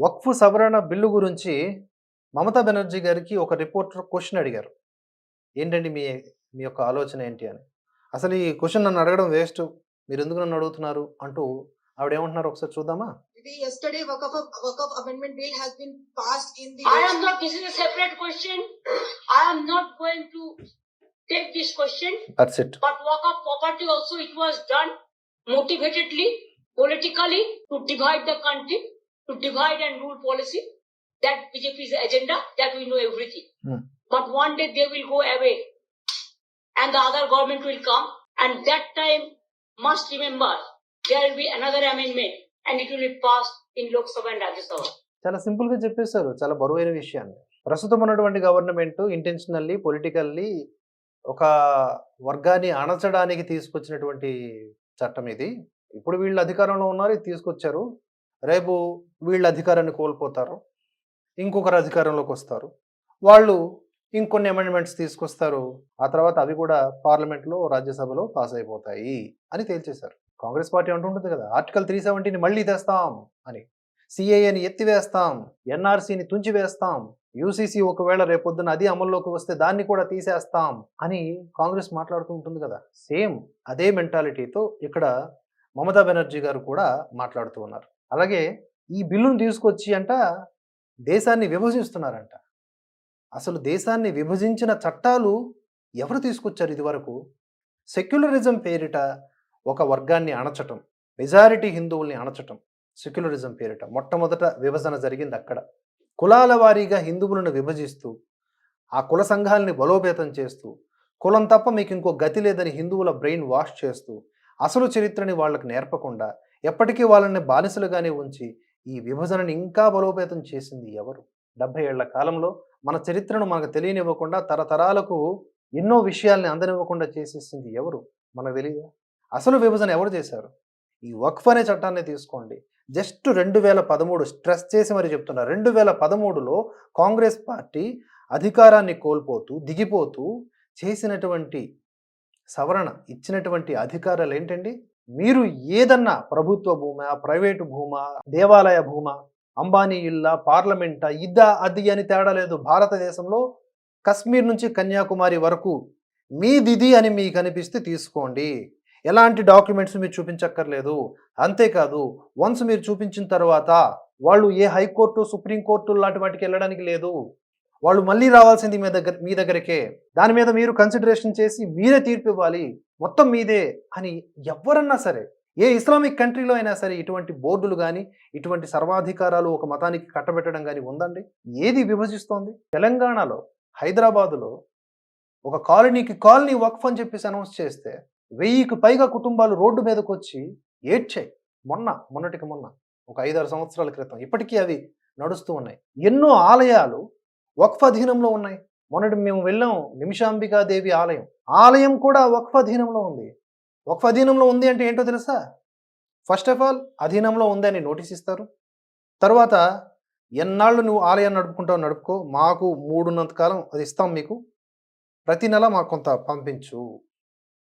వక్ఫ్ సవరణ బిల్లు గురించి మమతా బెనర్జీ గారికి ఒక రిపోర్టర్ క్వశ్చన్ అడిగారు. ఏంటండి మీ మీ యొక్క ఆలోచన ఏంటి అని. అసలు ఈ క్వశ్చన్ నన్ను అడగడం వేస్ట్ మీరు ఎందుకు నన్ను అడుగుతున్నారు అంటూ ఆవిడ ఏమంటున్నారు ఒకసారి చూద్దామా? Motivatedly politically to divide the country to divide and rule policy. That BJP's agenda, that we know everything. Hmm. But one day they will go away and the other government will come and that time must remember there will be another amendment and it will be passed in Lok Sabha and Rajya Sabha. చాలా సింపుల్గా చెప్పేశారు చాలా బరువైన విషయాన్ని ప్రస్తుతం ఉన్నటువంటి government intentionally politically ఒక వర్గాన్ని అణచడానికి తీసుకొచ్చినటువంటి చట్టం ఇది ఇప్పుడు వీళ్ళు అధికారంలో ఉన్నారు ఇది తీసుకొచ్చారు రేపు వీళ్ళు అధికారాన్ని కోల్పోతారు ఇంకొకరు అధికారంలోకి వస్తారు. వాళ్ళు ఇంకొన్ని అమెండ్మెంట్స్ తీసుకొస్తారు ఆ తర్వాత అవి కూడా పార్లమెంట్లో రాజ్యసభలో పాస్ అయిపోతాయి అని తేల్చేశారు. కాంగ్రెస్ పార్టీ అంటుంటుంది కదా ఆర్టికల్ త్రీ సెవెంటీని మళ్ళీ తెస్తాం అని సిఐఏని ఎత్తివేస్తాం ఎన్ఆర్సీని తుంచివేస్తాం యూసీసీ ఒకవేళ రేపొద్దున అది అమల్లోకి వస్తే దాన్ని కూడా తీసేస్తాం అని కాంగ్రెస్ మాట్లాడుతూ ఉంటుంది కదా. సేమ్ అదే మెంటాలిటీతో ఇక్కడ మమతా బెనర్జీ గారు కూడా మాట్లాడుతూ ఉన్నారు. అలాగే ఈ బిల్లును తీసుకొచ్చి అంట దేశాన్ని విభజిస్తున్నారంట. అసలు దేశాన్ని విభజించిన చట్టాలు ఎవరు తీసుకొచ్చారు ఇదివరకు? సెక్యులరిజం పేరిట ఒక వర్గాన్ని అణచటం మెజారిటీ హిందువుల్ని అణచటం సెక్యులరిజం పేరిట మొట్టమొదట విభజన జరిగింది అక్కడ. కులాల వారీగా హిందువులను విభజిస్తూ ఆ కుల సంఘాలని బలోపేతం చేస్తూ కులం తప్ప మీకు ఇంకో గతి లేదని హిందువుల బ్రెయిన్ వాష్ చేస్తూ అసలు చరిత్రని వాళ్ళకు నేర్పకుండా ఎప్పటికీ వాళ్ళని బానిసలుగానే ఉంచి ఈ విభజనని ఇంకా బలోపేతం చేసింది ఎవరు? డెబ్బై ఏళ్ళ కాలంలో మన చరిత్రను మనకు తెలియనివ్వకుండా తరతరాలకు ఎన్నో విషయాల్ని అందనివ్వకుండా చేసేసింది ఎవరు? మనకు తెలియదా అసలు విభజన ఎవరు చేశారు? ఈ వక్ఫ్ అనే చట్టాన్ని తీసుకోండి. జస్ట్ రెండు వేల పదమూడు స్ట్రెస్ చేసి మరి చెప్తున్నా. రెండు వేల పదమూడులో కాంగ్రెస్ పార్టీ అధికారాన్ని కోల్పోతూ దిగిపోతూ చేసినటువంటి సవరణ ఇచ్చినటువంటి అధికారాలు ఏంటండి? మీరు ఏదన్నా ప్రభుత్వ భూమా ప్రైవేటు భూమా దేవాలయ భూమా అంబానీ ఇల్లా పార్లమెంటా ఇద్దా అది అని తేడా లేదు. భారతదేశంలో కశ్మీర్ నుంచి కన్యాకుమారి వరకు మీదిది అని మీకు అనిపిస్తే తీసుకోండి. ఎలాంటి డాక్యుమెంట్స్ మీరు చూపించక్కర్లేదు. అంతేకాదు వన్స్ మీరు చూపించిన తర్వాత వాళ్ళు ఏ హైకోర్టు సుప్రీంకోర్టు లాంటి వాటికి వెళ్ళడానికి లేదు. వాళ్ళు మళ్ళీ రావాల్సింది మీ దగ్గర మీ దగ్గరకే. దాని మీద మీరు కన్సిడరేషన్ చేసి మీరే తీర్పు ఇవ్వాలి. మొత్తం మీదే అని ఎవరన్నా సరే ఏ ఇస్లామిక్ కంట్రీలో అయినా సరే ఇటువంటి బోర్డులు కానీ ఇటువంటి సర్వాధికారాలు ఒక మతానికి కట్టబెట్టడం కానీ ఉందండి? ఏది విభజిస్తోంది? తెలంగాణలో హైదరాబాదులో ఒక కాలనీకి కాలనీ వక్ఫ్ అని చెప్పేసి అనౌన్స్ చేస్తే వెయ్యికి పైగా కుటుంబాలు రోడ్డు మీదకు వచ్చి ఏడ్చాయి. మొన్న మొన్నటికి మొన్న ఒక ఐదారు సంవత్సరాల క్రితం. ఇప్పటికీ అవి నడుస్తూ ఉన్నాయి. ఎన్నో ఆలయాలు వక్ఫ్ అధీనంలో ఉన్నాయి. మొన్నటి మేము వెళ్ళాం నిమిషాంబికాదేవి ఆలయం. ఆలయం కూడా వక్ఫ్ అధీనంలో ఉంది. వక్ఫ్ అధీనంలో ఉంది అంటే ఏంటో తెలుసా? ఫస్ట్ ఆఫ్ ఆల్ అధీనంలో ఉందని నోటీస్ ఇస్తారు. తర్వాత ఎన్నాళ్ళు నువ్వు ఆలయం నడుపుకుంటావు నడుపుకో. మాకు మూడున్నంత కాలం అది ఇస్తాం మీకు. ప్రతి నెల మాకు కొంత పంపించు.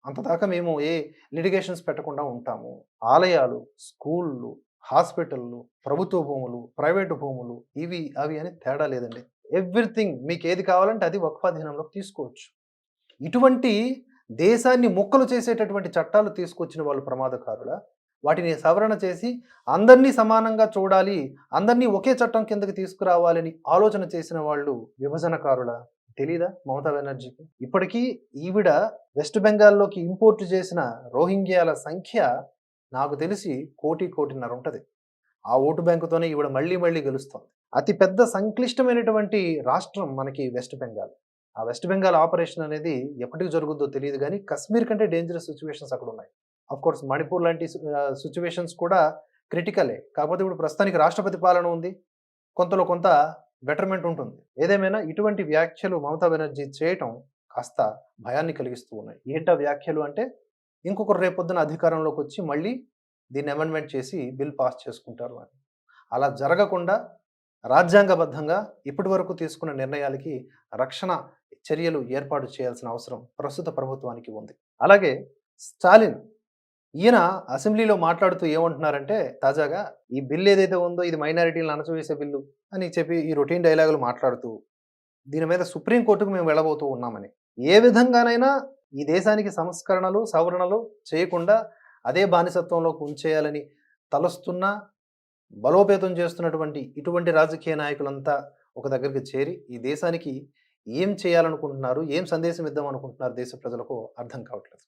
అంతదాకా మేము ఏ లిటిగేషన్స్ పెట్టకుండా ఉంటాము. ఆలయాలు స్కూళ్ళు హాస్పిటళ్ళు ప్రభుత్వ భూములు ప్రైవేటు భూములు ఇవి అవి అని తేడా లేదండి. ఎవ్రీథింగ్ మీకు ఏది కావాలంటే అది వక్ఫాధీనంలోకి తీసుకోవచ్చు. ఇటువంటి దేశాన్ని ముక్కలు చేసేటటువంటి చట్టాలు తీసుకొచ్చిన వాళ్ళు ప్రమాదకారుల? వాటిని సవరణ చేసి అందరినీ సమానంగా చూడాలి అందరినీ ఒకే చట్టం కిందకి తీసుకురావాలని ఆలోచన చేసిన వాళ్ళు విభజనకారుల? తెలీదా మమతా బెనర్జీకి? ఇప్పటికీ ఈవిడ వెస్ట్ బెంగాల్లోకి ఇంపోర్ట్ చేసిన రోహింగ్యాల సంఖ్య నాకు తెలిసి కోటి కోటిన్నర ఉంటుంది. ఆ ఓటు బ్యాంకుతోనే ఈవిడ మళ్ళీ మళ్ళీ గెలుస్తోంది. అతి పెద్ద సంక్లిష్టమైనటువంటి రాష్ట్రం మనకి వెస్ట్ బెంగాల్. ఆ వెస్ట్ బెంగాల్ ఆపరేషన్ అనేది ఎప్పటికి జరుగుద్దో తెలియదు కానీ కశ్మీర్ కంటే డేంజరస్ సిచ్యువేషన్స్ అక్కడ ఉన్నాయి. అఫ్ కోర్స్ మణిపూర్ లాంటి సిచ్యువేషన్స్ కూడా క్రిటికలే కాకపోతే ఇప్పుడు ప్రస్తుతానికి రాష్ట్రపతి పాలన ఉంది. కొంతలో కొంత బెటర్మెంట్ ఉంటుంది. ఏదేమైనా ఇటువంటి వ్యాఖ్యలు మమతా బెనర్జీ చేయటం కాస్త భయాన్ని కలిగిస్తూ ఉన్నాయి. ఏంటా వ్యాఖ్యలు అంటే ఇంకొకరు రేపొద్దున అధికారంలోకి వచ్చి మళ్ళీ దీన్ని అమెండ్మెంట్ చేసి బిల్ పాస్ చేసుకుంటారు అని అలా జరగకుండా రాజ్యాంగబద్ధంగా ఇప్పటి వరకు తీసుకున్న నిర్ణయాలకి రక్షణ చర్యలు ఏర్పాటు చేయాల్సిన అవసరం ప్రస్తుత ప్రభుత్వానికి ఉంది. అలాగే స్టాలిన్ ఈయన అసెంబ్లీలో మాట్లాడుతూ ఏమంటున్నారంటే తాజాగా ఈ బిల్ ఏదైతే ఉందో ఇది మైనారిటీలను అణచివేసే బిల్లు అని చెప్పి ఈ రొటీన్ డైలాగులు మాట్లాడుతూ దీని మీద సుప్రీంకోర్టుకు మేము వెళ్ళబోతూ ఉన్నామని. ఏ విధంగానైనా ఈ దేశానికి సంస్కరణలు సవరణలు చేయకుండా అదే బానిసత్వంలోకి ఉంచేయాలని తలస్తున్న బలోపేతం చేస్తున్నటువంటి ఇటువంటి రాజకీయ నాయకులంతా ఒక దగ్గరికి చేరి ఈ దేశానికి ఏం చేయాలనుకుంటున్నారు ఏం సందేశం ఇద్దాం అనుకుంటున్నారు దేశ ప్రజలకు అర్థం కావట్లేదు.